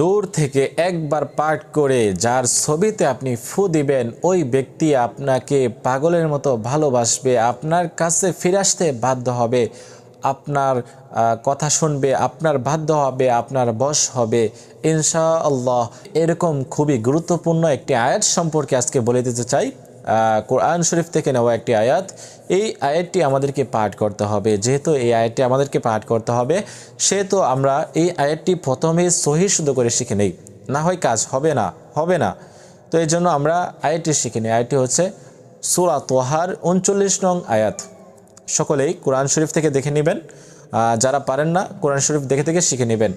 দূর থেকে একবার পাঠ করে যার ছবিতে আপনি ফু দিবেন, ওই ব্যক্তি আপনাকে পাগলের মতো ভালোবাসবে, আপনার কাছে ফিরে আসতে বাধ্য হবে, আপনার কথা শুনবে, আপনার বাধ্য হবে, আপনার বশ হবে। ইনশা আল্লাহ এরকম খুবই গুরুত্বপূর্ণ একটি আয়াত সম্পর্কে আজকে বলে দিতে চাই। কোরআন শরীফ থেকে নেওয়া একটি আয়াত, এই আয়াতটি আমাদেরকে পাঠ করতে হবে। যেহেতু এই আয়াতটি আমাদেরকে পাঠ করতে হবে, সেহেতু আমরা এই আয়াতটি প্রথমে সহি শুদ্ধ করে শিখে নেই। না হয় কাজ হবে না হবে না। তো এই জন্য আমরা আয়াতটি শিখে নিই। আয়াতটি হচ্ছে সুরা তোহার উনচল্লিশ নং আয়াত। সকলেই কোরআন শরীফ থেকে দেখে নেবেন। যারা পারেন না, কোরআন শরীফ দেখে দেখে শিখে নেবেন।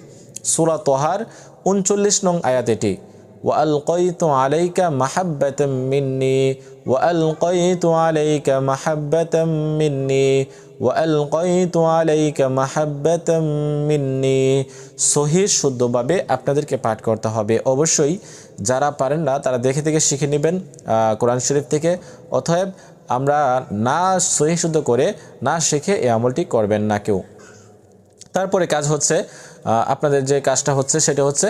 সুরা তোহার উনচল্লিশ নং আয়াত এটি। وألقيت عليك محبة مني وألقيت عليك محبة مني وألقيت عليك محبة مني সহি শুদ্ধভাবে আপনাদেরকে পাঠ করতে হবে অবশ্যই যারা পারেন না তারা দেখে দেখে শিখে নেবেন আহ, কোরআন শরীফ থেকে অতএব আমরা না সহি শুদ্ধ করে না শিখে এই আমলটি করবেন না কেউ তারপরে কাজ হচ্ছে আহ, আপনাদের যে কাজটা হচ্ছে সেটা হচ্ছে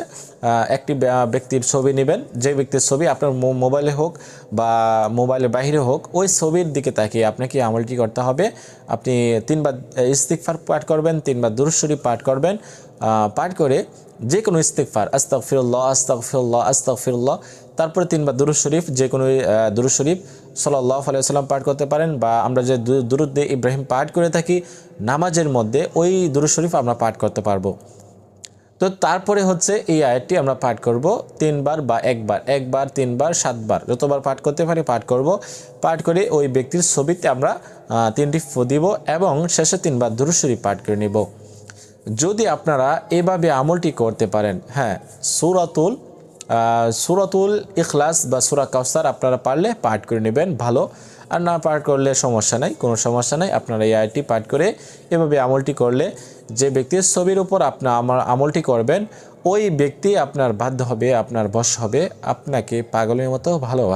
একটি ব্যক্তির ছবি নেবেন। যে ব্যক্তির ছবি আপনার মোবাইলে হোক বা মোবাইলের বাইরে হোক, ওই ছবির দিকে তাকিয়ে আপনাকে আমলটি করতে হবে। আপনি তিনবার ইস্তিকফার পাঠ করবেন, তিনবার দুরুশ্বরী পাঠ করবেন পাঠ করে যে কোনো ইস্তিকফার আস্তাক ফিরুল্লাহ আস্তাক ফিরুল্লাহ আস্তাক ফিরুল্লাহ তারপরে তিনবার দুরুদ শরীফ যে কোনো দুরুদ শরীফ সাল্লাহ আলাইসাল্লাম পাঠ করতে পারেন বা আমরা যে দুরুদ ইব্রাহিম পাঠ করে থাকি, নামাজের মধ্যে ওই দুরুদ শরীফ আমরা পাঠ করতে পারব। তো তারপরে হচ্ছে এই আয়াতটি আমরা পাঠ করব তিনবার বা একবার একবার, তিনবার, সাতবার। যতবার পাঠ করতে পারি পাঠ করব। পাঠ করে ওই ব্যক্তির ছবিতে আমরা তিনটি ফু দিব এবং শেষে তিনবার দুরুশ্বরী পাঠ করে নিব। যদি আপনারা এভাবে আমলটি করতে পারেন হ্যাঁ সুরাতুল সুরাতুল ইখলাস বা সুরা কাউসার আপনারা পারলে পাঠ করে নেবেন, ভালো। আর না পাঠ করলে সমস্যা নাই, কোনো সমস্যা নাই। আপনারা এই আয়টি পাঠ করে এভাবে আমলটি করলে যে ব্যক্তির ছবির উপর আপনার আমার আমলটি করবেন, ওই ব্যক্তি আপনার বাধ্য হবে, আপনার বশ হবে, আপনাকে পাগলের মতো ভালো